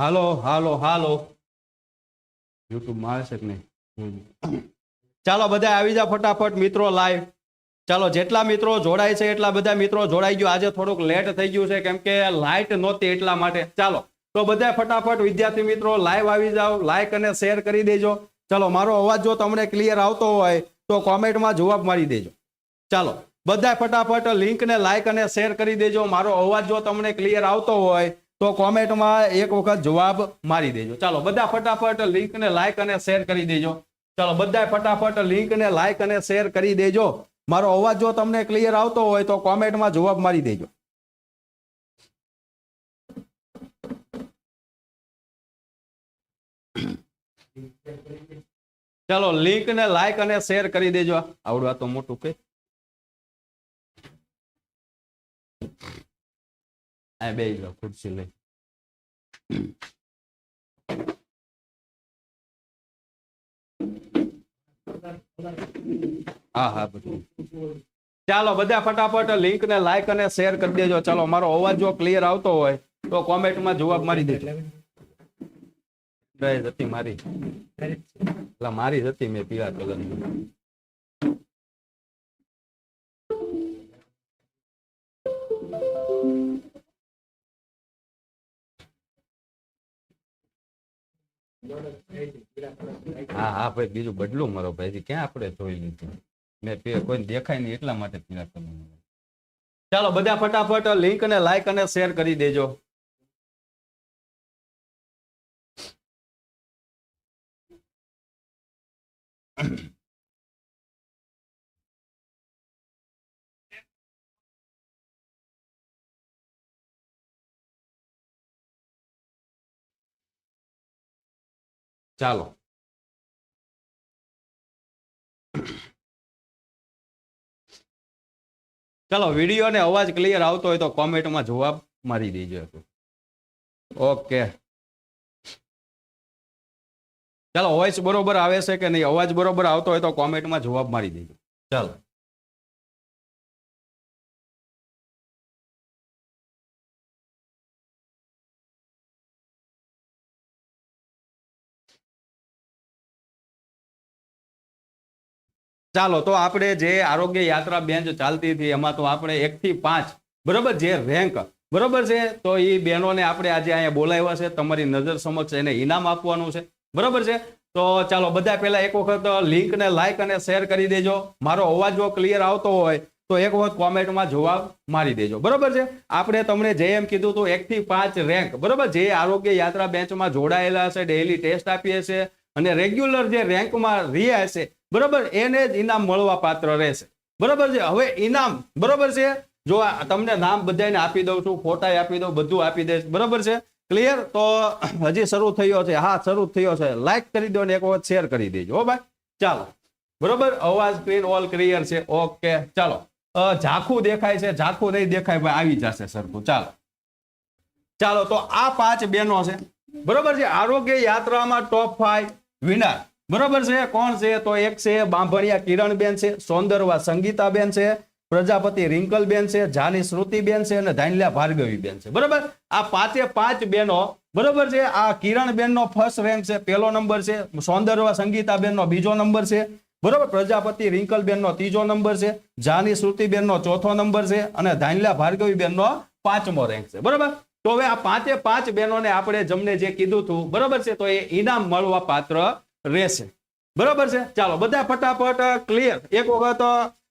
હાલો હાલો હાલો. યુટ્યુબમાં આવે છે કે નહીં? ચાલો, બધા આવી જા ફટાફટ, મિત્રો લાઈવ ચાલો, જેટલા મિત્રો જોડાય છે, એટલા બધા મિત્રો જોડાઈ ગયો. આજે થોડુંક લેટ થઈ ગયું છે, કેમ કે લાઇટ નહોતી એટલા માટે. ચાલો, તો બધા ફટાફટ વિદ્યાર્થી મિત્રો લાઈવ આવી જાઓ. લાઈક અને શેર કરી દેજો. ચાલો, મારો અવાજ જો તમને ક્લિયર આવતો હોય, તો કોમેન્ટમાં જવાબ મારી દેજો. ચાલો, બધા ફટાફટ લિંકને લાઈક અને શેર કરી દેજો. મારો અવાજ જો તમને ક્લિયર આવતો હોય તો કોમેન્ટમાં એક વખત જવાબ મારી દેજો. ચાલો, બધા ફટાફટ લિંક ને લાઈક અને શેર કરી દેજો. ચાલો બધા ફટાફટ લિંક ને લાઈક અને શેર કરી દેજો. મારો અવાજ જો તમને ક્લિયર આવતો હોય તો કોમેન્ટમાં જવાબ મારી દેજો. ચાલો લિંક ને લાઈક અને શેર કરી દેજો. આવડવા તો મોટું કે આ બે લો ખુરશી લઈ હા હા, બધું. ચાલો, બધા ફટાફટ લિંક ને લાઈક અને શેર કરી દેજો. ચાલો, મારો અવાજ જો ક્લિયર આવતો હોય, તો કોમેન્ટમાં જવાબ મારી દેજો. ડ્રાઈવ હતી મારી. એટલે મારી હતી મેં પીળા કલરની. હા હા, ભાઈ, બીજું બદલું મારો ભાઈ. ક્યાં આપણે જોઈ લીધું? મેં કોઈ દેખાય નહીં એટલા માટે પીળા ચાલો, બધા ફટાફટ લિંક અને લાઈક અને શેર કરી દેજો. ચાલો. ચાલો વીડિયો ને અવાજ ક્લિયર આવતો હોય તો કોમેન્ટમાં જવાબ મારી દેજો ઓકે ચાલો વોઇસ બરોબર આવે છે કે નહીં? અવાજ બરોબર આવતો હોય તો કોમેન્ટમાં જવાબ મારી દેજો. ચાલો. ચાલો, તો આપણે જે આરોગ્ય યાત્રા બેન્ચ ચાલતી હતી, એમાં તો આપણે એક થી પાંચ, બરોબર જે રેન્ક બરોબર છે? તો એ બહેનોને આપણે આજે અહીંયા બોલાવ્યા છે, તમારી નજર સમક્ષ એને ઇનામ આપવાનું છે, બરોબર છે? તો ચાલો, બધા પહેલા એક વખત લિંકને લાઇક અને શેર કરી દેજો, મારો અવાજ જો ક્લિયર આવતો હોય, તો એક વખત કોમેન્ટમાં જવાબ મારી દેજો, બરોબર છે? આપણે તમને જે એમ કીધું હતું, એક થી પાંચ રેન્ક બરોબર? જે આરોગ્ય યાત્રા બેન્ચમાં જોડાયેલા છે ડેઈલી ટેસ્ટ આપીએ છે, અને રેગ્યુલર જે રેન્કમાં રહ્યા છે બરોબર? એને જ ઇનામ મળવા પાત્ર રહેશે. બરોબર છે? હવે ઇનામ, બરોબર છે? જો તમને નામ બધાને આપી દઉં છું ફોટા આપી દઉં, બધું આપી દઈશ. બરોબર છે? ક્લિયર તો હજી શરૂ થયો છે. હા, શરૂ થયો છે. લાઈક કરી દો ને એક વખત શેર કરી દેજો, હો ભાઈ. ચાલો. બરોબર? અવાજ સ્ક્રીન ઓલ ક્લિયર છે? ઓકે ચાલો. ઝાખું દેખાય છે? ઝાખું નહીં દેખાય ભાઈ આવી જશે સરખું. ચાલો. ચાલો, તો આ પાંચ બહેનો છે. બરોબર છે? આરોગ્ય યાત્રામાં ટોપ ફાઈવ વિનર બરોબર છે? કોણ છે? તો એક છે બાંભણિયા કિરણબેન છે, સૌંદરવા સંગીતાબેન છે, પ્રજાપતિ રિંકલબેન છે, જાની શ્રુતિબેન છે અને ધાનલિયા ભાર્ગવીબેન છે. બરોબર? આ પાંચે પાંચ બહેનો, બરોબર છે? આ કિરણબેન નો ફર્સ્ટ રેન્ક છે પહેલો નંબર છે, સોંદરવા સંગીતાબેન નો બીજો નંબર છે, બરોબર? પ્રજાપતિ રિંકલબેન નો ત્રીજો નંબર છે, જાની શ્રુતિબેન નો ચોથો નંબર છે અને ધાનલિયા ભાર્ગવીબેન નો પાંચમો રેન્ક છે. બરોબર? તો હવે આ પાંચે પાંચ બહેનોને આપણે જમને જે કીધું હતું બરોબર છે? તો એ ઇનામ મળવા પાત્ર રહેશે. બરોબર છે? ચાલો, બધા ફટાફટ ક્લિયર એક વખત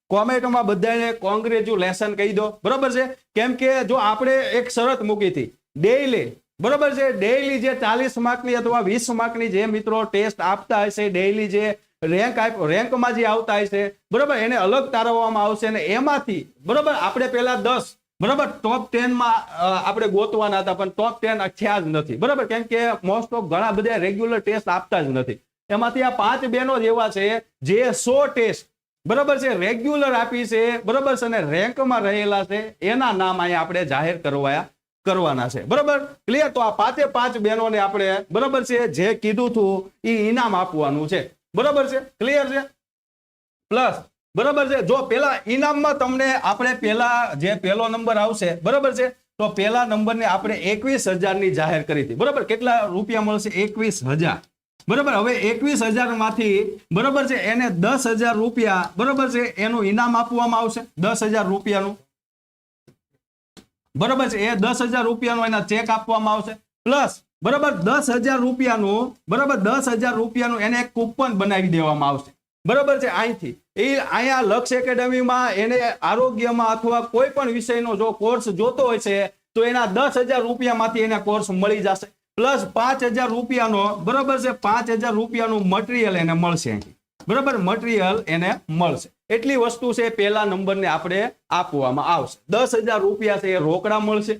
કોમેન્ટમાં બધાને કોંગ્રેચ્યુલેશન કહી દો. બરોબર છે? કેમ કે જો આપણે એક શરત મૂકી હતી ડેઈલી બરોબર છે? ડેઈલી જે ચાલીસ માર્કની અથવા વીસ માર્કની જે મિત્રો ટેસ્ટ આપતા હશે ડેઈલી જે રેન્ક રેન્કમાં જે આવતા હશે, બરોબર, એને અલગ તારવવામાં આવશે અને એમાંથી, બરોબર, આપણે પેલા દસ, બરોબર ટોપ ટેનમાં આપણે ગોતવાના હતા, પણ ટોપ ટેન થયા જ નથી. બરોબર, કેમ કે મોસ્ટ ઓફ ઘણા બધા રેગ્યુલર ટેસ્ટ આપતા જ નથી. એમાંથી આ પાંચ બહેનો જ એવા છે, જે સો ટેસ્ટ, બરોબર છે, રેગ્યુલર આપી છે, બરોબર છે, અને રેન્કમાં રહેલા છે, એના નામ અહીંયા આપણે જાહેર કરવા કરવાના છે. બરોબર? ક્લિયર તો આ પાંચે પાંચ બહેનોને આપણે, બરોબર છે, જે કીધું હતું એ ઇનામ આપવાનું છે. બરોબર છે? ક્લિયર છે? પ્લસ બરોબર છે, જો પેલા ઇનામમાં તમને આપણે પેલા જે પેલો નંબર આવશે, બરોબર છે, તો પહેલા નંબરને આપણે એકવીસ હજારની જાહેર કરી હતી. બરોબર? કેટલા રૂપિયા મળશે? એકવીસ હજાર. બરોબર, હવે એકવીસ હજારમાંથી બરોબર છે, એને દસ હજાર રૂપિયા, બરોબર છે, એનું ઇનામ આપવામાં આવશે, દસ હજાર રૂપિયાનું. બરોબર છે, એ દસ હજાર રૂપિયાનો એના ચેક આપવામાં આવશે, પ્લસ બરોબર દસ હજાર રૂપિયાનું, બરોબર દસ હજાર રૂપિયાનું એને એક કૂપન બનાવી દેવામાં આવશે. બરોબર છે, અહીંથી. એ અહીંયા લક્ષ એકેડમીમાં એને આરોગ્યમાં અથવા કોઈ પણ વિષયનો જો કોર્સ જોતો હોય છે, તો એના દસ હજાર રૂપિયામાંથી એને કોર્સ મળી જશે. પ્લસ પાંચ હજાર રૂપિયાનો, બરોબર છે, પાંચ હજાર રૂપિયાનું મટીરિયલ એને મળશે બરોબર મટીરિયલ એને મળશે. એટલી વસ્તુ છે, પહેલા નંબરને આપણે આપવામાં આવશે. દસ હજાર રૂપિયા છે, એ રોકડા મળશે.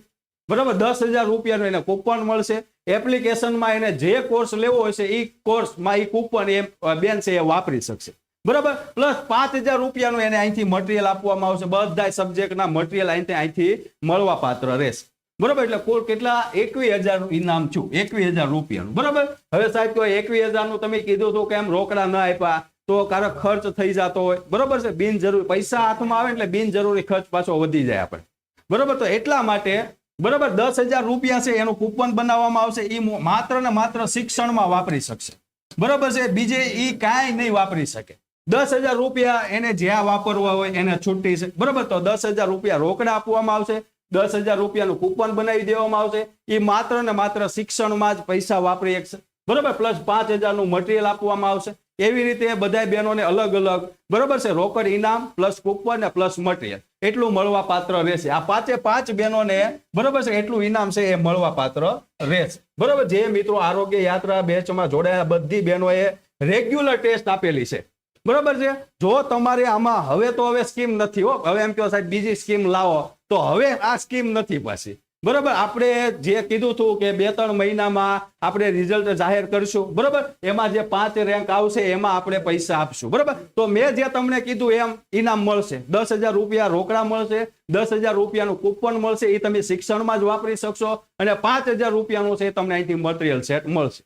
બરાબર, દસ હજાર રૂપિયાનું એને કૂપન મળશે. એપ્લિકેશનમાં એને જે કોર્સ લેવો છે એ કોર્સમાં એ કૂપન એ બેન છે, એ વાપરી શકશે. બરાબર, પ્લસ પાંચ હજાર રૂપિયાનું એને અહીંથી મટીરિયલ આપવામાં આવશે. બધા સબ્જેક્ટના મટીરિયલ અહીંથી અહીંથી મળવા પાત્ર રહેશે. બરાબર? એટલે કુલ કેટલા? એકવીસ હજાર ઇનામ છું એકવીસ હજાર રૂપિયાનું. બરાબર? હવે સાહેબ, તો એકવીસ હજારનું તમે કીધું હતું કે એમ રોકડા ન આપ્યા, તો કારક ખર્ચ થઈ જતો હોય. બરોબર છે? બિનજરૂરી. પૈસા હાથમાં આવે એટલે બિનજરૂરી ખર્ચ પાછો વધી જાય આપણે. બરોબર? તો એટલા માટે, બરોબર, દસ હજાર રૂપિયા છે, એનું કૂપન બનાવવામાં આવશે. એ માત્ર ને માત્ર શિક્ષણમાં વાપરી શકશે. બરોબર છે? બીજે એ કાંઈ નહીં વાપરી શકે. દસ હજાર રૂપિયા એને જ્યાં વાપરવા હોય એને છૂટી છે. બરોબર? તો દસ હજાર રૂપિયા રોકડા આપવામાં આવશે. દસ હજાર રૂપિયાનું કૂપન બનાવી દેવામાં આવશે. એ માત્ર ને માત્ર શિક્ષણમાં જ પૈસા વાપરી શકશે. બરોબર? પ્લસ પાંચ હજારનું મટીરિયલ આપવામાં આવશે. એવી રીતે બધા બહેનોને અલગ અલગ, બરોબર છે? રોકડ, ઇનામ, પ્લસ કૂપન ને પ્લસ મટીરિયલ. એટલું મળવા પાત્ર રહેશે. આ પાંચે પાંચ બહેનોને, બરોબર છે? એટલું ઇનામ છે, એ મળવા પાત્ર રહેશે. બરોબર? જે મિત્રો આરોગ્ય યાત્રા બેચમાં જોડાયા, બધી બહેનોએ રેગ્યુલર ટેસ્ટ આપેલી છે. બરોબર છે? જો તમારે આમાં હવે તો હવે સ્કીમ નથી હો. હવે એમ કહો સાહેબ, બીજી સ્કીમ લાવો. તો હવે આ સ્કીમ નથી પાછી. બરાબર? આપણે જે કીધું હતું કે બે ત્રણ મહિનામાં આપણે રિઝલ્ટ જાહેર કરશું. બરાબર? એમાં જે પાંચ રેન્ક આવશે, એમાં આપણે પૈસા આપશું. બરાબર? તો મેં જે તમને કીધું એમ ઇનામ મળશે. દસ હજાર રૂપિયા રોકડા મળશે, દસ હજાર રૂપિયાનું કૂપન મળશે એ તમે શિક્ષણમાં જ વાપરી શકશો અને પાંચ હજાર રૂપિયાનું છે એ તમને અહીંથી મટીરિયલ સેટ મળશે.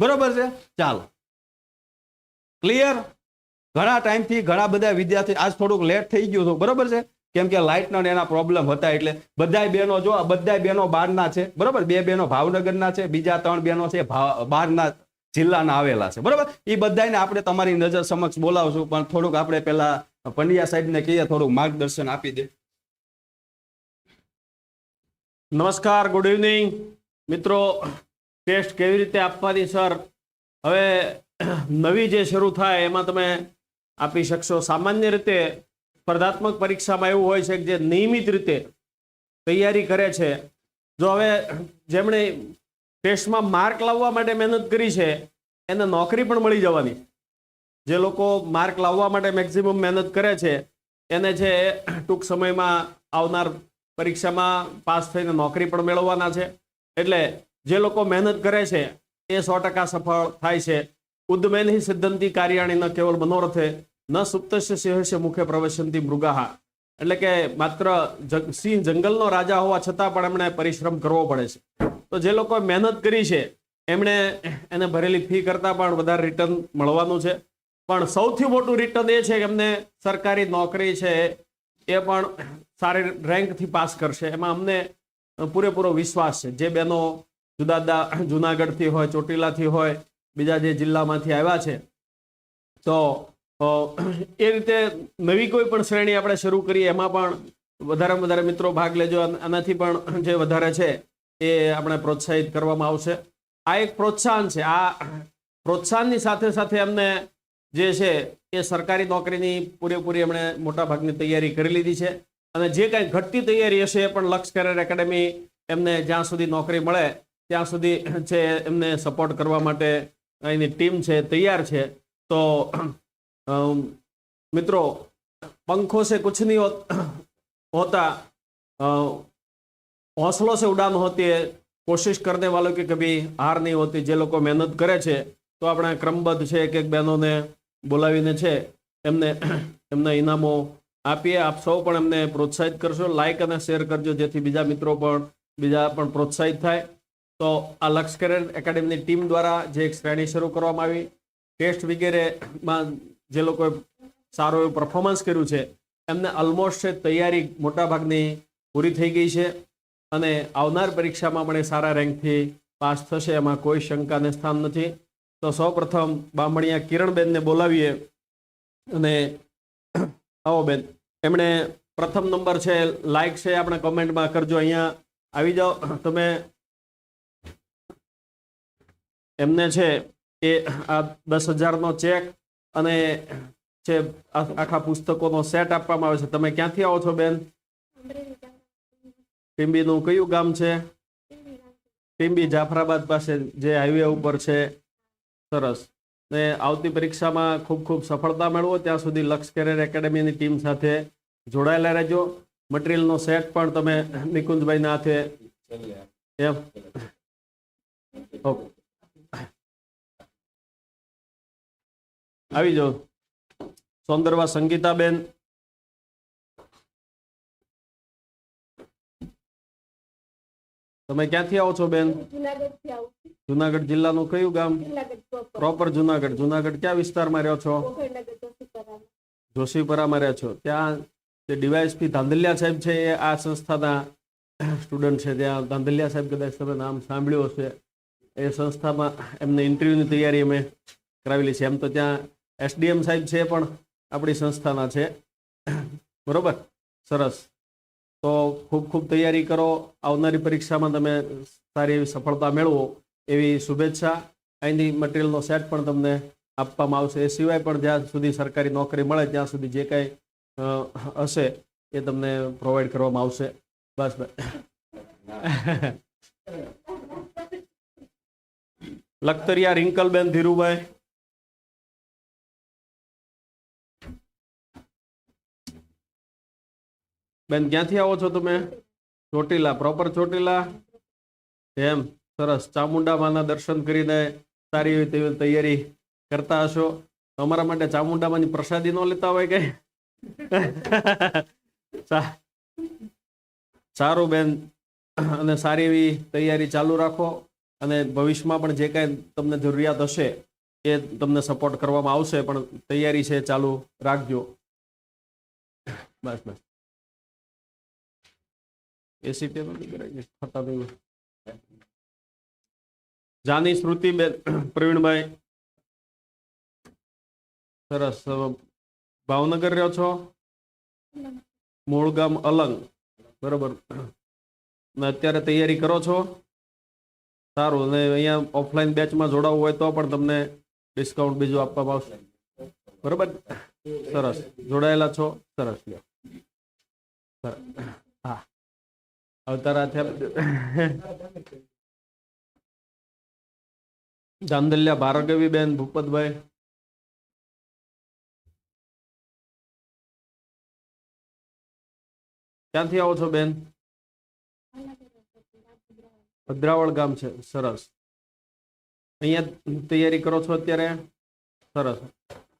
બરોબર છે? ચાલો. ક્લિયર ઘણા ટાઈમથી ઘણા બધા વિદ્યાર્થી આજ થોડુંક લેટ થઈ ગયું હતું. બરોબર છે? કેમ કે લાઇટના એના પ્રોબ્લેમ હતા એટલે બધાય બહેનો જો બધાય બહેનો બહારના છે. બરોબર? બે બહેનો ભાવનગરના છે, બીજા ત્રણ બહેનો છે બહારના જિલ્લાના આવેલા છે. બરોબર? એ બધાને આપણે તમારી નજર સમક્ષ બોલાવશું, પણ થોડુંક આપણે પેલા પંડ્યા સાહેબને કહીએ, થોડુંક માર્ગદર્શન આપી દે. નમસ્કાર ગુડ ઇવનિંગ મિત્રો ટેસ્ટ કેવી રીતે આપવાની સર હવે, નવી જે શરૂ થાય, એમાં તમે આપી શકશો. સામાન્ય રીતે સ્પર્ધાત્મક પરીક્ષામાં એવું હોય છે કે જે નિયમિત રીતે તૈયારી કરે છે. જો હવે જેમણે ટેસ્ટમાં માર્ક લાવવા માટે મહેનત કરી છે, એને નોકરી પણ મળી જવાની. જે લોકો માર્ક લાવવા માટે મેક્સિમમ મહેનત કરે છે, એને છે ટૂંક સમયમાં આવનાર પરીક્ષામાં પાસ થઈને નોકરી પણ મેળવવાના છે. એટલે જે લોકો મહેનત કરે છે, એ સો ટકા સફળ થાય છે. ઉદ્મેનહિ સિદ્ધંતિ કાર્યાણી ન કેવળ મનોરથે ન સુપ્તસ્ય સિંહસ્ય મુખે પ્રવેશંતી મૃગાહા. એટલે કે માત્ર સિંહ જંગલનો રાજા હોવા છતાં પણ એમણે પરિશ્રમ કરવો પડે છે. તો જે લોકોએ મહેનત કરી છે, એમણે એને ભરેલી ફી કરતાં પણ વધારે રિટર્ન મળવાનું છે. પણ સૌથી મોટું રિટર્ન એ છે કે એમને સરકારી નોકરી છે, એ પણ સારી રેન્કથી પાસ કરશે. એમાં અમને પૂરેપૂરો વિશ્વાસ છે. જે બહેનો જુદા જુદા જુનાગઢથી હોય, ચોટીલાથી હોય, બીજા જે જિલ્લામાંથી આવ્યા છે, તો એ રીતે નવી કોઈ પણ શ્રેણી આપણે શરૂ કરીએ, એમાં પણ વધારેમાં વધારે મિત્રો ભાગ લેજો. આનાથી પણ જે વધારે છે એ આપણે પ્રોત્સાહિત કરવામાં આવશે. આ એક પ્રોત્સાહન છે. આ પ્રોત્સાહનની સાથે સાથે એમને જે છે એ સરકારી નોકરીની પૂરેપૂરી એમણે મોટા ભાગની તૈયારી કરી લીધી છે. અને જે કાંઈ ઘટતી તૈયારી હશે એ પણ લક્ષ કરિયર એકેડેમી એમને જ્યાં સુધી નોકરી મળે, ત્યાં સુધી છે એમને સપોર્ટ કરવા માટે એની ટીમ છે, તૈયાર છે, તો મિત્રો पंखों से कुछ नहीं हो, होता अ, हौसलों से उड़ान होती है कोशिश करने वालों की कभी हार नहीं होती જે લોકો મહેનત કરે છે તો આપણે ક્રમબદ્ધ છે એક એક બહેનોને બોલાવીને છે એમને એમને ઇનામો આપીએ આપ સૌ પણ એમને પ્રોત્સાહિત કરશો લાઈક અને શેર કરજો જેથી બીજા મિત્રો પણ બીજા પણ પ્રોત્સાહિત થાય તો આ લક્ષ કરિયર એકેડેમીની ટીમ દ્વારા જે એક શ્રેણી શરૂ કરવામાં આવી ટેસ્ટ વગેરેમાં જે લોકોએ સારું એવું પરફોર્મન્સ કર્યું છે, એમને ઓલમોસ્ટ તૈયારી મોટાભાગની પૂરી થઈ ગઈ છે અને આવનાર પરીક્ષામાં પણ એ સારા રેન્કથી પાસ થશે, એમાં કોઈ શંકાને સ્થાન નથી. તો સૌપ્રથમ બામણિયા કિરણબેનને બોલાવીએ અને આવો બેન, એમણે પ્રથમ નંબર છે લાઈક છે, આપણે કમેન્ટમાં કરજો અહીંયા. આવી જાઓ, તમે એમને છે એ આ દસ હજારનો ચેક અને છે આ- આખા પુસ્તકોનો સેટ આપવામાં આવે છે. તમે ક્યાંથી આવો છો બેન? ટીમ્બીનું કયું ગામ છે? ટીમ્બી જાફરાબાદ પાસે જે હાઈવે ઉપર છે. સરસ. ને આવતી પરીક્ષામાં ખૂબ ખૂબ સફળતા મેળવો. ત્યાં સુધી લક્ષ કેરિયર એકેડેમીની ટીમ સાથે જોડાયેલા રહેજો. મટીરિયલનો સેટ પણ તમે નિકુંજભાઈના હાથે એમ? ઓકે. આવી જાઓ. સૌંદરવા સંગીતાબેન. તમે ક્યાંથી આવો છો બેન? જુનાગઢ જિલ્લાનું કયું ગામ. પ્રોપર જુનાગઢ. જુનાગઢ ક્યાં વિસ્તારમાં રહ્યો છો? જોશીપરામાં. રહ્યા છો. ત્યાં જે ડીવાયએસપી ધાંધલિયા સાહેબ છે એ આ સંસ્થાના સ્ટુડન્ટ છે. ત્યાં ધાંધલિયા સાહેબ કદાચ તમે નામ સાંભળ્યું હશે. એ સંસ્થામાં એમને ઇન્ટરવ્યૂની તૈયારી અમે કરાવેલી છે. એમ તો ત્યાં એસડીએમ સાહેબ છે પણ આપણી સંસ્થાના છે. બરોબર? સરસ. તો ખૂબ ખૂબ તૈયારી કરો. આવનારી પરીક્ષામાં તમે સારી એવી સફળતા મેળવો. એવી શુભેચ્છા. અહીંની મટીરિયલનો સેટ પણ તમને આપવામાં આવશે. એ સિવાય પણ જ્યાં સુધી સરકારી નોકરી મળે, ત્યાં સુધી જે કાંઈ હશે એ તમને પ્રોવાઈડ કરવામાં આવશે. બસ બસ. લખતરિયા રિંકલબેન ધીરુભાઈ. બેન, ક્યાંથી આવો છો તમે? ચોટીલા પ્રોપર ચોટીલા? એમ, સરસ. ચામુંડા માના દર્શન કરીને સારી એવી તેવી તૈયારી કરતા હશો. અમારા માટે ચામુંડામાંની પ્રસાદી નો લેતા હોય કે? સારું બેન. અને સારી એવી તૈયારી ચાલુ રાખો. અને ભવિષ્યમાં પણ જે કાંઈ તમને જરૂરિયાત હશે એ તમને સપોર્ટ કરવામાં આવશે, પણ તૈયારી છે ચાલુ રાખજો. બસ બસ. એસી ટેબલ થતા નહીં જાની શ્રુતિબેન પ્રવીણભાઈ. સરસ ભાવનગર રહ્યો છો? મૂળ ગામ અલંગ. બરોબર. ને અત્યારે તૈયારી કરો છો? સારું, અને અહીંયા ઓફલાઈન બેચમાં જોડાવવું હોય તો પણ તમને ડિસ્કાઉન્ટ બીજું આપવામાં આવશે. બરોબર? સરસ. જોડાયેલા છો? સરસ. હા. અવતારા થયા જામદલિયા ભાર્ગવીબેન, ભૂપતભાઈ. ક્યાંથી આવો છો બેન? ભદ્રાવળ ગામ છે. સરસ. અહીંયા તૈયારી કરો છો અત્યારે? સરસ.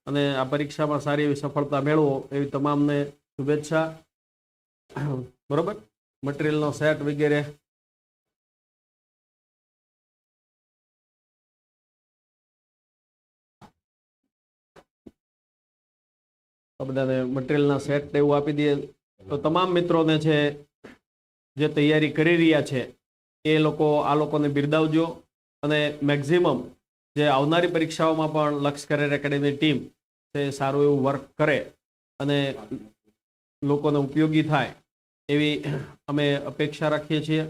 અને આ પરીક્ષામાં સારી એવી સફળતા મેળવો એવી તમામને શુભેચ્છા. બરોબર? મટીરિયલનો સેટ વગેરે. બધાને મટીરિયલના સેટ એવું આપી દઈએ. તો તમામ મિત્રોને છે, જે તૈયારી કરી રહ્યા છે, એ લોકો, આ લોકોને બિરદાવજો. અને મેક્ઝિમમ જે આવનારી પરીક્ષાઓમાં પણ લક્ષ કરિયર એકેડેમી ટીમ તે સારું એવું વર્ક કરે અને લોકોને ઉપયોગી થાય. એવી અમે અપેક્ષા રાખીએ છીએ.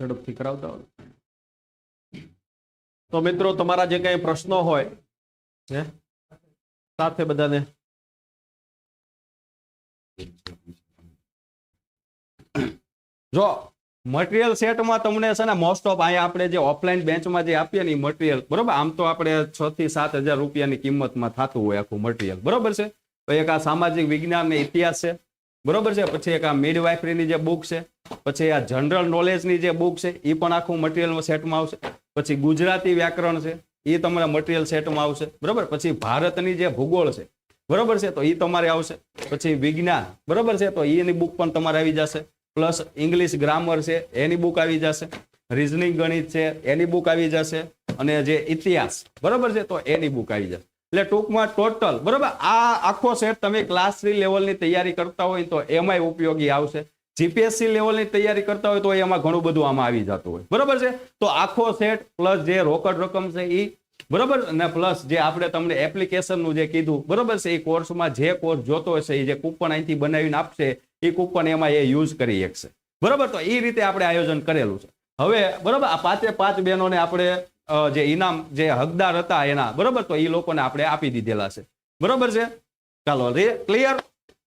ઝડપથી કરાવતા હોય. તો મિત્રો, તમારા જે કઈ પ્રશ્નો હોય, હે, સાથે બધાને. જો મટીરિયલ સેટમાં તમને છે ને મોસ્ટ ઓફ અહીંયા આપણે જે ઓફલાઈન બેન્ચમાં જે આપીએ ને મટીરિયલ, બરોબર? આમ તો આપણે છ થી સાત હજાર રૂપિયાની કિંમતમાં થતું હોય આખું મટીરિયલ, બરોબર છે? તો એક આ સામાજિક વિજ્ઞાન ઇતિહાસ છે, બરોબર છે? પછી એક આ મિડવાઇફરીની જે બુક છે, પછી આ જનરલ નોલેજની જે બુક છે એ પણ આખું મટીરિયલ સેટમાં આવશે. પછી ગુજરાતી વ્યાકરણ છે એ તમારા મટીરિયલ સેટમાં આવશે, બરોબર? પછી ભારતની જે ભૂગોળ છે, બરોબર છે? તો એ તમારે આવશે. પછી વિજ્ઞાન, બરોબર છે? તો એની બુક પણ તમારે આવી જશે. પ્લસ ઇંગ્લિશ ગ્રામર છે, એની બુક આવી જશે. રિઝનિંગ ગણિત છે, એની બુક આવી જશે. અને જે ઇતિહાસ, બરોબર છે? તો એની બુક આવી જશે. એટલે ટૂંકમાં ટોટલ બરોબર? આ આખો સેટ તમે ક્લાસ થ્રી લેવલની તૈયારી કરતા હોય તો એમાંય ઉપયોગી આવશે. જીપીએસસી લેવલની તૈયારી કરતા હોય તો એમાં ઘણું બધું આમાં આવી જતું હોય. બરોબર છે? તો આખો સેટ પ્લસ જે રોકડ રકમ છે એ બરોબર? અને પ્લસ જે આપણે તમને એપ્લિકેશનનું જે કીધું, બરોબર છે? એ કોર્સમાં જે કોર્સ જોતો હશે, એ જે કૂપન અહીંથી બનાવીને આપશે, એ કૂપન એમાં એ યુઝ કરી શકશે. બરોબર? તો એ રીતે આપણે આયોજન કરેલું છે. હવે, બરોબર? આ પાંચે પાંચ બહેનોને આપણે જે ઇનામ, જે હકદાર હતા એના, બરોબર? તો એ લોકોને આપણે આપી દીધેલા છે. બરોબર છે? ચાલો ક્લિયર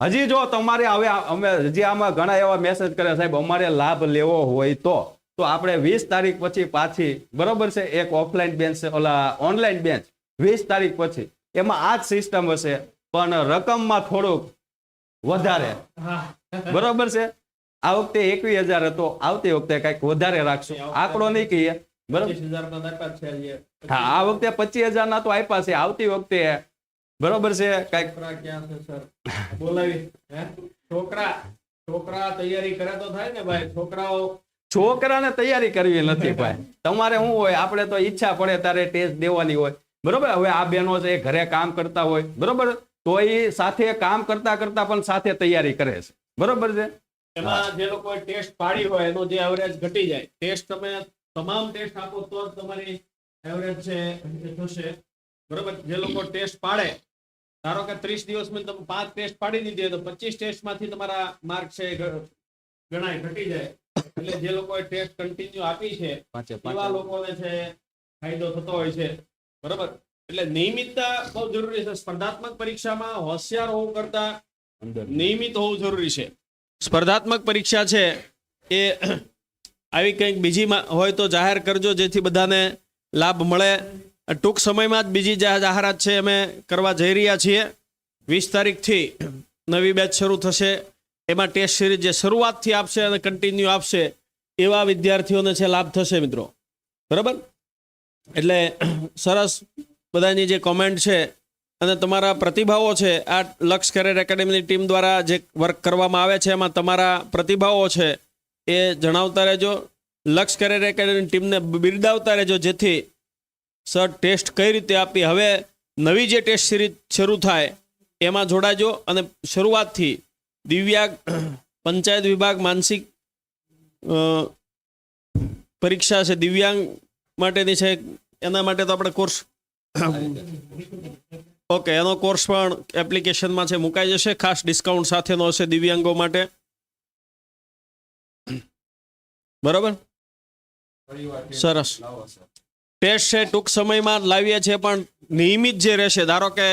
હજી જો તમારે હવે અમે, હજી આમાં ઘણા એવા મેસેજ કરે સાહેબ, અમારે લાભ લેવો હોય તો. તો આપણે વીસ તારીખ પછી પાછી બરોબર છે એક ઓફલાઈન બેન્ચ છે ઓલા ઓનલાઈન બેન્ચ વીસ તારીખ પછી. એમાં આ જ સિસ્ટમ હશે પણ રકમમાં થોડુંક વધારે. બરોબર છે? આ વખતે એકવીસ હજાર હતો આવતી વખતે કંઈક વધારે રાખશું. આંકડો નહીં કહીએ. બરોબર. હા આ વખતે પચીસ હજાર ના તો આપ્યા છે. આવતી વખતે બરોબર છે કંઈક બોલાવી છોકરા છોકરા તૈયારી કરે તો થાય ને ભાઈ? છોકરાઓ છોકરાને તૈયારી કરવી નથી ભાઈ. તમારે શું હોય? આપણે તો ઈચ્છા પડે ત્યારે ટેસ્ટ દેવાની હોય. બરોબર? હવે આ બહેનો છે ઘરે કામ કરતા હોય. બરોબર? તો એ સાથે કામ કરતા કરતા પણ સાથે તૈયારી કરે છે. બરોબર છે? એમાં જે લોકો ટેસ્ટ પાડી હોય, એનો જે એવરેજ ઘટી જાય. ટેસ્ટ તમે તમામ ટેસ્ટ આપો તો જ તમારી એવરેજ છે થશે. બરોબર? જે લોકો ટેસ્ટ પાડે, ધારો કે ત્રીસ દિવસમાં તમે પાંચ ટેસ્ટ પાડી દીધી તો પચીસ ટેસ્ટમાંથી તમારા માર્ક છે ગણાય ઘટી જાય. એટલે જે લોકોએ ટેસ્ટ કન્ટિન્યુ આપી છે એવા લોકોને છે ફાયદો થતો હોય છે. બરોબર? એટલે નિયમિતતા બહુ જરૂરી છે. સ્પર્ધાત્મક પરીક્ષામાં હોશિયાર હોવું કરતા નિયમિત હોવું જરૂરી છે. સ્પર્ધાત્મક પરીક્ષા છે એ આવી કંઈક બીજીમાં હોય તો જાહેર કરજો જેથી બધાને લાભ મળે. ટૂંક સમયમાં જ બીજી જાહેરાત છે અમે કરવા જઈ રહ્યા છીએ. વીસ તારીખથી નવી બેચ શરૂ થશે. એમાં ટેસ્ટ સિરીઝ જે શરૂઆતથી આપશે અને કન્ટિન્યુ આપશે, એવા વિદ્યાર્થીઓને છે લાભ થશે મિત્રો. બરાબર? એટલે સરસ બધાની જે કોમેન્ટ છે અને તમારા પ્રતિભાવો છે, આ લક્ષ કરિયર એકેડેમીની ટીમ દ્વારા જે વર્ક કરવામાં આવે છે, એમાં તમારા પ્રતિભાવો છે, એ જણાવતા રહેજો. લક્ષ કરિયર એકેડેમીની ટીમને બિરદાવતા રહેજો, જેથી સર ટેસ્ટ કઈ રીતે આપી? હવે નવી જે ટેસ્ટ સિરીઝ શરૂ થાય, એમાં જોડાજો અને શરૂઆતથી દિવ્યાંગ પંચાયત વિભાગ માનસિક પરીક્ષા છે. દિવ્યાંગ માટેની છે. એના માટે તો આપણે કોર્સ ઓકે એનો કોર્સ પણ એપ્લિકેશનમાં છે. મુકાઈ જશે. ખાસ ડિસ્કાઉન્ટ સાથેનો હશે દિવ્યાંગો માટે. બરાબર? સરસ. ટેસ્ટ છે. ટૂંક સમયમાં લાવીએ છીએ પણ નિયમિત જે રહેશે ધારો કે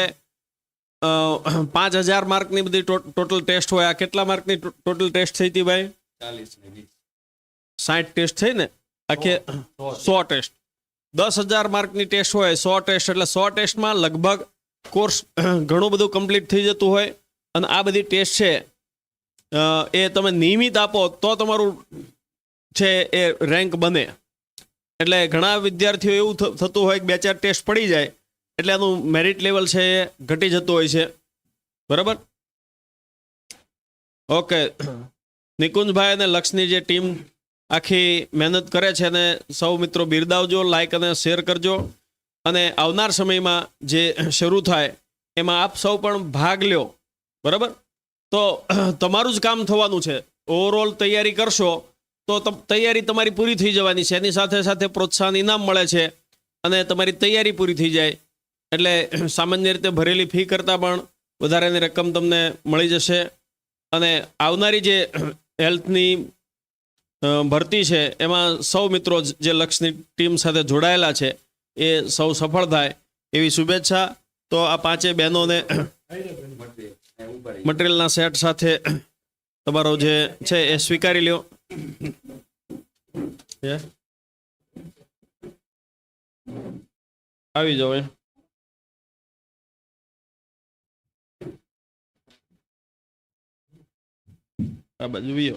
પાંચ હજાર માર્કની બધી ટોટલ ટેસ્ટ હોય. આ કેટલા માર્કની ટોટલ ટેસ્ટ થઈ હતી ભાઈ? ચાલીસ સાઠ ટેસ્ટ થઈ ને? આખે સો ટેસ્ટ. દસ હજાર માર્કની ટેસ્ટ હોય સો ટેસ્ટ. એટલે સો ટેસ્ટમાં લગભગ કોર્સ ઘણું બધું કમ્પ્લીટ થઈ જતું હોય. અને આ બધી ટેસ્ટ છે એ તમે નિયમિત આપો તો તમારું છે એ રેન્ક બને. એટલે ઘણા વિદ્યાર્થીઓ એવું થતું હોય કે બે ચાર ટેસ્ટ પડી જાય. એટલે એનું મેરિટ લેવલ છે એ ઘટી જતું હોય છે. બરાબર? ઓકે નિકુંજભાઈ અને લક્ષની જે ટીમ આખી મહેનત કરે છે અને સૌ મિત્રો બિરદાવજો લાઈક અને શેર કરજો. અને આવનાર સમયમાં જે શરૂ થાય, એમાં આપ સૌ પણ ભાગ લ્યો. બરાબર? તો તમારું જ કામ થવાનું છે. ઓવરઓલ તૈયારી કરશો, તો તૈયારી તમારી પૂરી થઈ જવાની છે. એની સાથે સાથે પ્રોત્સાહન ઇનામ મળે છે. અને તમારી તૈયારી પૂરી થઈ જાય. એટલે સામાન્ય રીતે ભરેલી ફી કરતાં પણ વધારાની રકમ તમને મળી જશે. અને આવનારી જે હેલ્થની ભરતી છે, એમાં સૌ મિત્રો જે લક્ષની ટીમ સાથે જોડાયેલા છે, એ સૌ સફળ થાય એવી શુભેચ્છા. તો આ પાંચે બહેનોને મટીરિયલના સેટ સાથે તમારો જે છે એ સ્વીકારી લ્યો? આવી જાઓ આ બાજુ વી.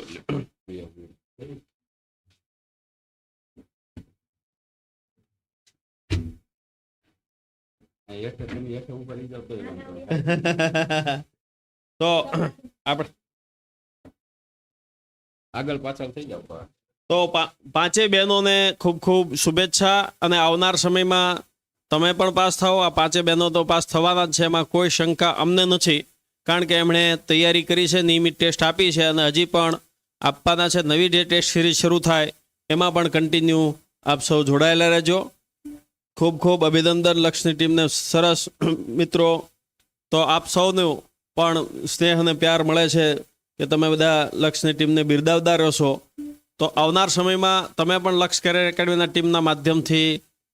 તો આપણે આગળ પાછળ થઈ જાવ તો પા- પાંચેય બહેનોને ખૂબ ખૂબ શુભેચ્છા અને આવનાર સમયમાં તમે પણ પાસ થાઓ. આ પાંચે બહેનો તો પાસ થવાના જ છે. એમાં કોઈ શંકા અમને નથી. કારણ કે એમણે તૈયારી કરી છે, નિયમિત ટેસ્ટ આપી છે અને હજી પણ આપવાના છે, નવી જે ટેસ્ટ સિરીઝ શરૂ થાય એમાં પણ કન્ટિન્યુ આપ સૌ જોડાયેલા રહેજો. ખૂબ ખૂબ અભિનંદન લક્ષની ટીમને, સરસ મિત્રો. તો આપ સૌનું પણ સ્નેહ અને પ્યાર મળે છે કે તમે બધા લક્ષની ટીમને બિરદાવદાર રહેશો. તો આવનાર સમયમાં તમે પણ લક્ષ કેરિયર એકેડમીના ટીમના માધ્યમથી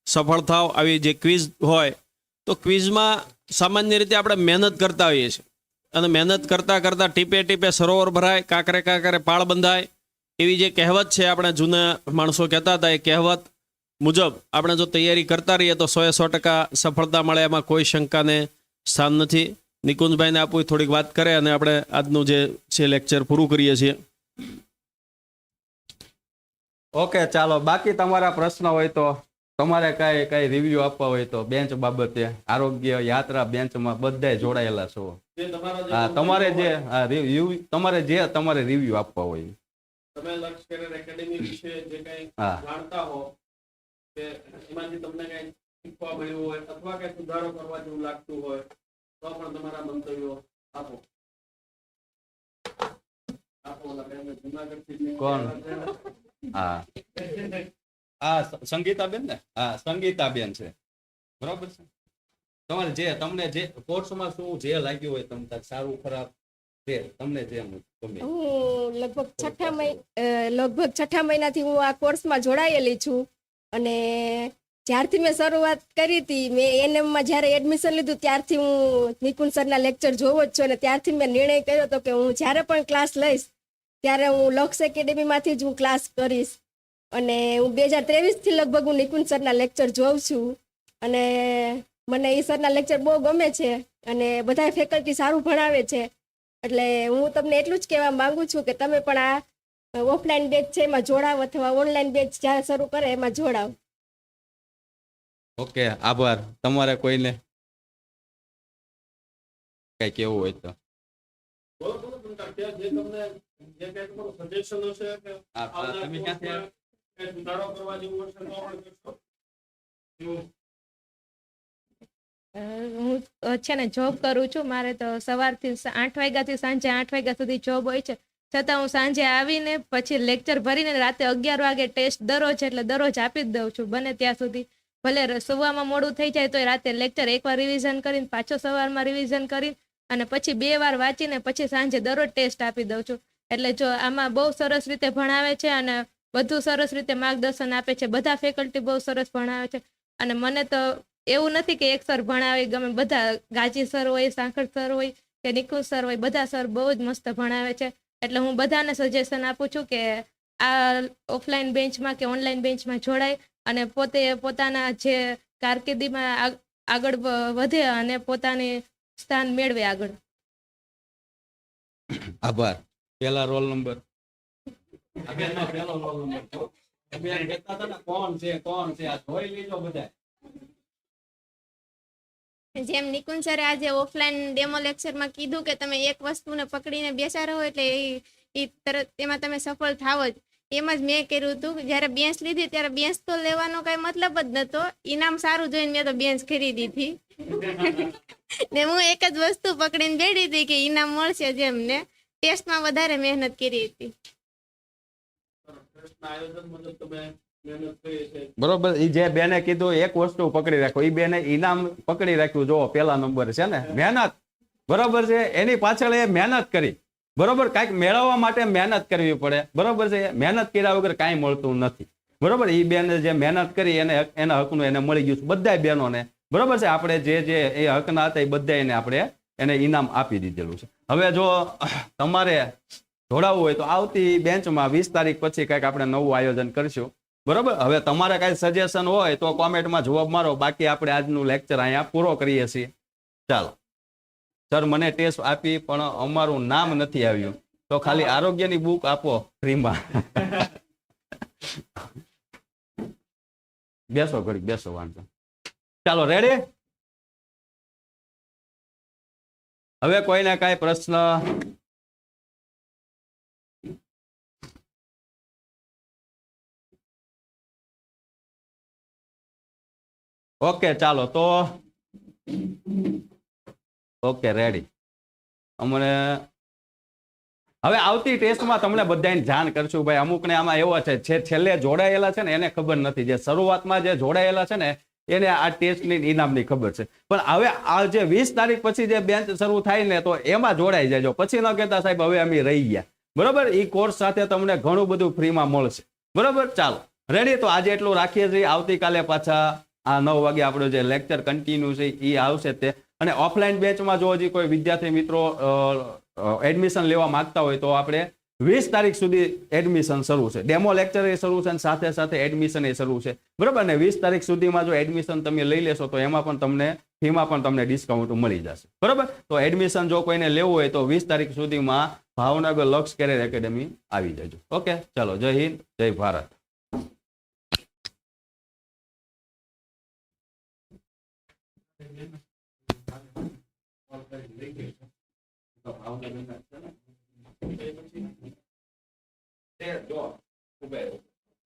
સફળ થાવ. આવી જે ક્વિઝ હોય, તો ક્વિઝમાં સામાન્ય રીતે આપણે મહેનત કરતા હોઈએ છીએ. અને મહેનત કરતાં કરતાં ટીપે ટીપે સરોવર ભરાય, કાંકરે કાંકરે પાળ બંધાય. એવી જે કહેવત છે આપણે જૂના માણસો કહેતા હતા, એ કહેવત મુજબ આપણે જો તૈયારી કરતા રહીએ તો સોએ સો ટકા સફળતા મળે, એમાં કોઈ શંકાને સ્થાન નથી. નિકુંજભાઈને આપું થોડીક વાત કરે અને આપણે આજનું જે છે લેક્ચર પૂરું કરીએ છીએ. ઓકે, ચાલો, બાકી તમારા પ્રશ્ન હોય તો તમારે કઈ કઈ રિવ્યુ આપવા હોય તો બેન્ચ બાબતે આરોગ્ય યાત્રા બેન્ચમાં બધા જોડાયેલા છો. હા તમારે જે તમારે જે તમારે રિવ્યુ આપવા હોય. તમે લક્ષ કેરિયર એકેડેમી વિશે જે કંઈ જાણતા હો કે એમાંથી તમને કંઈ શીખવા મળ્યું હોય અથવા કંઈ સુધારો કરવા જેવું લાગતું હોય તો પણ તમારા મંતવ્યો આપો. આપો જુનાગઢથી કોણ? હા. હા સંગીતાબેન ને? હા, સંગીતાબેન છે. બરોબર છે? તમારે જે, તમને જે, કોર્સમાં શું, જે લાગ્યું હોય તમને સારું, ખરાબ તે તમને જે ગમે. હું લગભગ છઠ્ઠા મહિના લગભગ છઠ્ઠા મહિનાથી હું આ કોર્સમાં જોડાયેલી છું. અને જ્યારથી મેં શરૂઆત કરી હતી, મેં એનએમમાં જ્યારે એડમિશન લીધું, ત્યારથી હું નિકુંજ સરના લેક્ચર જોવો જ છું. અને ત્યારથી મેં નિર્ણય કર્યો હતો કે હું જ્યારે પણ ક્લાસ લઈશ, ત્યારે હું લક્ષ એકેડેમીમાંથી જ હું ક્લાસ કરીશ. અને હું બે હજાર ત્રેવીસથી લગભગ હું નિકુંજ સરના લેક્ચર જોઉં છું. અને મને એ સરના લેક્ચર બહુ ગમે છે અને બધા ફેકલ્ટી સારું ભણાવે છે. એટલે હું તમને એટલું જ કહેવા માંગુ છું કે તમે પણ આ ઓફલાઈન બેચ છે એમાં જોડાવ અથવા ઓનલાઈન બેચ જ્યારે શરૂ કરે એમાં જોડાવ. ઓકે આભાર. તમારે કોઈને કઈ કેવું હોય તો? બોલો બોલો તમે તમને જે કંઈ તમારું સજેશન હશે કે હા, હા, તમે ક્યાંથી હું છે ને જોબ કરું છું. મારે તો સવારથી આઠ વાગ્યાથી સાંજે આઠ વાગ્યા સુધી જોબ હોય છે. છતાં હું સાંજે આવીને પછી લેક્ચર ભરીને રાતે અગિયાર વાગે ટેસ્ટ દરરોજ, એટલે દરરોજ આપી જ દઉં છું. બને ત્યાં સુધી. ભલે સુવામાં મોડું થઈ જાય તો રાતે લેક્ચર એકવાર રિવિઝન કરીને, પાછો સવારમાં રિવિઝન કરીને અને પછી બે વાર વાંચીને પછી સાંજે દરરોજ ટેસ્ટ આપી દઉં છું. એટલે જો આમાં બહુ સરસ રીતે ભણાવે છે અને બધું સરસ રીતે માર્ગદર્શન આપે છે. બધા ફેકલ્ટી બહુ સરસ ભણાવે છે. અને મને તો એવું નથી કે એક સર ભણાવે, ગમે બધા ગાજી સર હોય સાંકળ સર હોય કે નિકુંજ સર હોય, બધા સર બહુ જ મસ્ત ભણાવે છે. એટલે હું બધાને સજેશન આપું છું કે આ ઓફલાઈન બેન્ચમાં કે ઓનલાઈન બેન્ચમાં જોડાય અને પોતે પોતાના જે કારકિર્દીમાં આગળ વધે અને પોતાની સ્થાન મેળવે આગળ. આભાર. પહેલા રોલ નંબર બેનનો પહેલો રોલ નંબર બેન કહેતા હતા ને કોણ છે કોણ છે આ જોઈ લેજો બધા જેમ નિકુંજ સરે આજે ઓફલાઈન ડેમો લેક્ચરમાં કીધું કે તમે એક વસ્તુને પકડીને બેસા રહો એટલે એ તરત એમાં તમે સફળ થાવ જ. એમ જ મેં કર્યું હતું જયારે બેન્ચ લીધી ત્યારે બેન્ચ તો લેવાનો કઈ મતલબ જ નતો. ઇનામ સારું જોઈને મેં તો બેન્ચ ખરીદી હતી. ને હું એક જ વસ્તુ પકડીને બેઠી હતી કે ઇનામ મળશે જેમ ને ટેસ્ટમાં વધારે મહેનત કરી હતી ટેસ્ટના આયોજન મુજબ તમે મહેનત કરી છે બરોબર, ઈ જે બેને કીધું, એક વસ્તુ પકડી રાખો. ઈ બેને ઇનામ પકડી રાખ્યું જો પેલા નંબર છે ને. મહેનત. બરોબર છે? એની પાછળ એ મહેનત કરી. બરોબર? કંઈક મેળવવા માટે મહેનત કરવી પડે. બરોબર છે? મહેનત કર્યા વગર કાંઈ મળતું નથી. બરોબર? ઈ બેને જે મહેનત કરી, એને એના હકનું એને મળી ગયું છે બધાય બહેનોને બરોબર છે? આપણે જે જે એ હકના હતા એ બધા એને આપણે એને ઇનામ આપી દીધેલું છે. હવે જો, તમારે જોડાવવું હોય તો આવતી બેન્ચમાં વીસ તારીખ પછી કંઈક આપણે નવું આયોજન કરીશું. બરોબર? હવે તમારે કાંઈ સજેશન હોય તો કોમેન્ટમાં જવાબ મારો. બાકી આપણે આજનું લેક્ચર અહીંયા પૂરો કરીએ છીએ. ચાલો. સર મને ટેસ્ટ આપી, પણ અમારું નામ નથી આવ્યું. તો ખાલી આરોગ્યની બુક આપો, ફ્રીમાં. બેસો ઘડી બેસો, વાંધો. ચાલો રેડી હવે કોઈને કાંઈ પ્રશ્ન ઓકે ચાલો તો. ઓકે રેડી અમને હવે આવતી ટેસ્ટમાં તમને બધાને જાણ કરશું ભાઈ. અમુકને આમાં એવો છે, જે છેલ્લે જોડાયેલા છે ને એને ખબર નથી. જે શરૂઆતમાં જે જોડાયેલા છે ને, એને આ ટેસ્ટની ઇનામની ખબર છે. પણ હવે આ જે વીસ તારીખ પછી જે બેન્ચ શરૂ થાય ને, તો એમાં જોડાઈ જજો. પછી ન કહેતા સાહેબ, હવે અમે રહી ગયા. બરોબર? એ કોર્સ સાથે તમને ઘણું બધું ફ્રીમાં મળશે. બરોબર? ચાલો. રેડી તો આજે એટલું રાખીએ છીએ. આવતીકાલે પાછા આ નવ વાગે આપણો જે લેક્ચર કન્ટિન્યુ છે એ આવશે તે. અને ઓફલાઈન બેચમાં જો હજી કોઈ વિદ્યાર્થી મિત્રો એડમિશન લેવા માંગતા હોય તો આપણે વીસ તારીખ સુધી એડમિશન શરૂ છે. ડેમો લેક્ચર એ શરૂ છે અને સાથે સાથે એડમિશન એ શરૂ છે. બરાબર ને? વીસ તારીખ સુધીમાં જો એડમિશન તમે લઈ લેશો તો એમાં પણ તમને, ફીમાં પણ તમને ડિસ્કાઉન્ટ મળી જશે. બરોબર? તો એડમિશન જો કોઈને લેવું હોય તો વીસ તારીખ સુધીમાં ભાવનગર લક્ષ કેરિયર એકેડેમી આવી જજો. ઓકે? ચલો, જય હિન્દ, જય ભારત. Então,